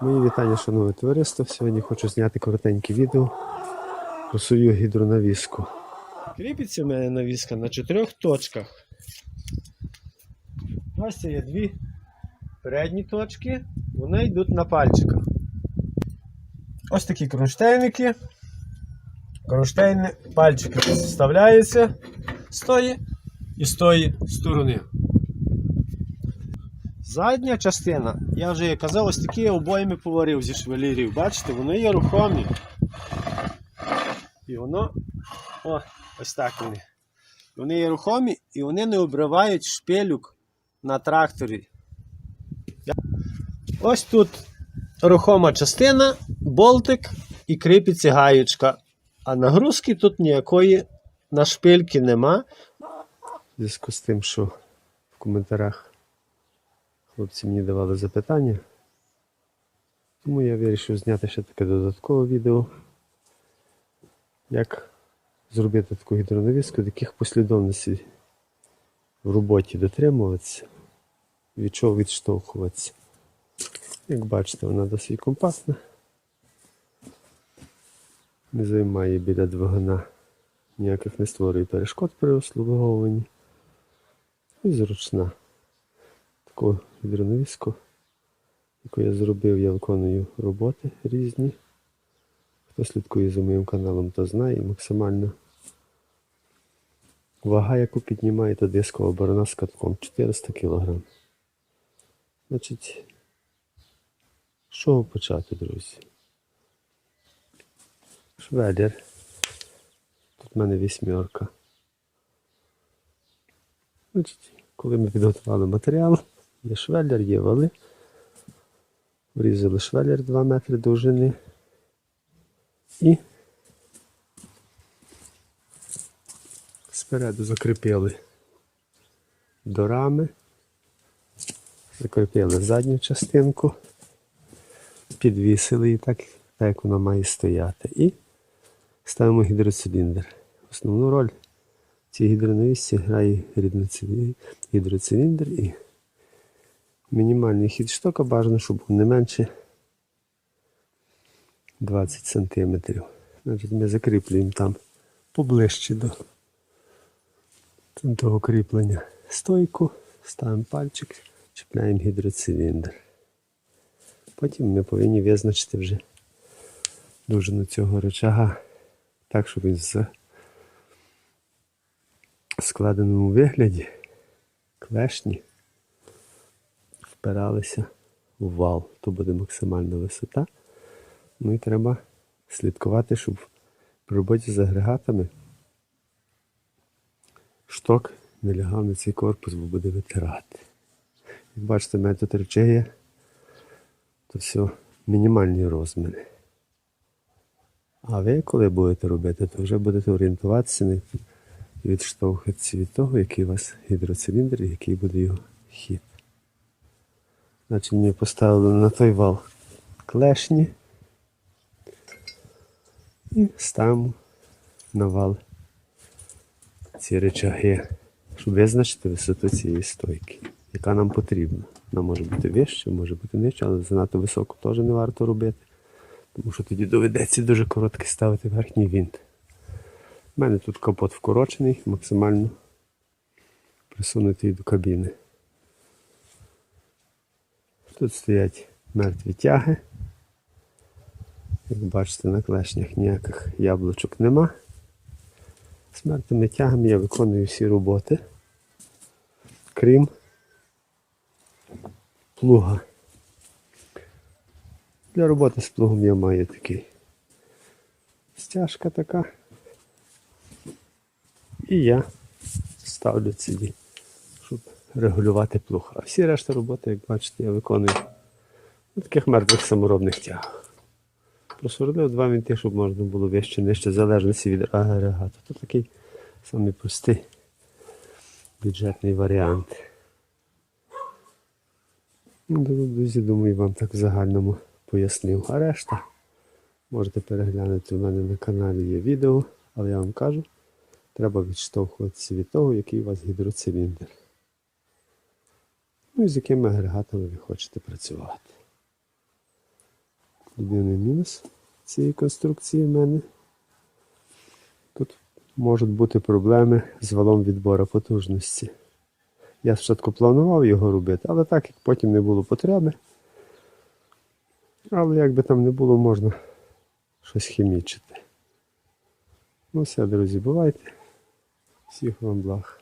Мої вітання, шановне товариство. Сьогодні хочу зняти коротеньке відео про свою гідронавіску. Кріпиться в мене навіска на чотирьох точках. Ось це є дві передні точки, вони йдуть на пальчиках. Ось такі кронштейники. Кронштейни, пальчики вставляються з тої і з тої сторони. Задня частина, я вже як казав, ось такі обоями поварив зі швелірів. Бачите, вони є рухомі. І воно. О, ось так вони. Вони є рухомі і вони не обривають шпилюк на тракторі. Ось тут рухома частина, болтик і кріпиться гаєчка. А нагрузки тут ніякої на шпильки нема. В зв'язку з тим, що в коментарях хлопці мені давали запитання. Тому я вирішив зняти ще таке додаткове відео. Як зробити таку гідронавіску, яких послідовностей в роботі дотримуватися, від чого відштовхуватися. Як бачите, вона досить компактна. Не займає біля двигуна, ніяких не створює перешкод при обслуговуванні. І зручна. Таку гідронавіску, яку я зробив, я виконую роботи різні. Хто слідкує за моїм каналом, то знає максимально. Вага, яку піднімає, то дискова борона з катком 400 кг. Значить, чого почати, друзі? Швеллер. Тут в мене вісьмерка. Значить, коли ми підготували матеріал, швеллер, є вали. Врізали швеллер 2 метри довжини. І спереду закріпили до рами, закріпили задню частинку, підвісили її так, так як вона має стояти. І ставимо гідроциліндр. Основну роль в цій гідронавісці грає гідроциліндр і мінімальний хід штока бажано, щоб був не менше 20 см. Значить, ми закріплюємо там поближче до того кріплення стойку, ставимо пальчик, чіпляємо гідроциліндр. Потім ми повинні визначити вже довжину цього рычага так, щоб він з складеному вигляді клешні впиралися в вал. То буде максимальна висота. Ну і треба слідкувати, щоб при роботі з агрегатами шток не лягав на цей корпус, бо буде витирати. Як бачите, метод речей, то все мінімальні розміри. А ви, коли будете робити, то вже будете орієнтуватися відштовхуватися від того, який у вас гідроциліндр і який буде його хід. Значить, ми поставили на той вал клешні і ставимо на вал ці речаги, щоб визначити висоту цієї стойки, яка нам потрібна. Вона може бути вища, може бути нижча, але занадто високо теж не варто робити, тому що тоді доведеться дуже короткий ставити верхній винт. У мене тут капот вкорочений, максимально присунутий до кабіни. Тут стоять мертві тяги. Як бачите, на клешнях ніяких яблучок нема. З мертвими тягами я виконую всі роботи, крім плуга. Для роботи з плугом я маю такий стяжка така. І я ставлю сюди, щоб регулювати плуг. А всі решта роботи, як бачите, я виконую на таких мертвих саморобних тягах. Просверлив два вінти, щоб можна було вище нижче, залежності від агрегату. Це такий самий простий бюджетний варіант. Ну, Друзі, думаю, вам так в загальному пояснив. А решта можете переглянути у мене на каналі є відео, але я вам кажу, треба відштовхуватися від того, який у вас гідроциліндр. Ну і з якими агрегатами ви хочете працювати. Єдиний мінус цієї конструкції в мене. Тут можуть бути проблеми з валом відбору потужності. Я спочатку планував його робити, але так як потім не було потреби. Але як би там не було, можна щось хімічити. Ну все, друзі, бувайте. Всіх вам благ.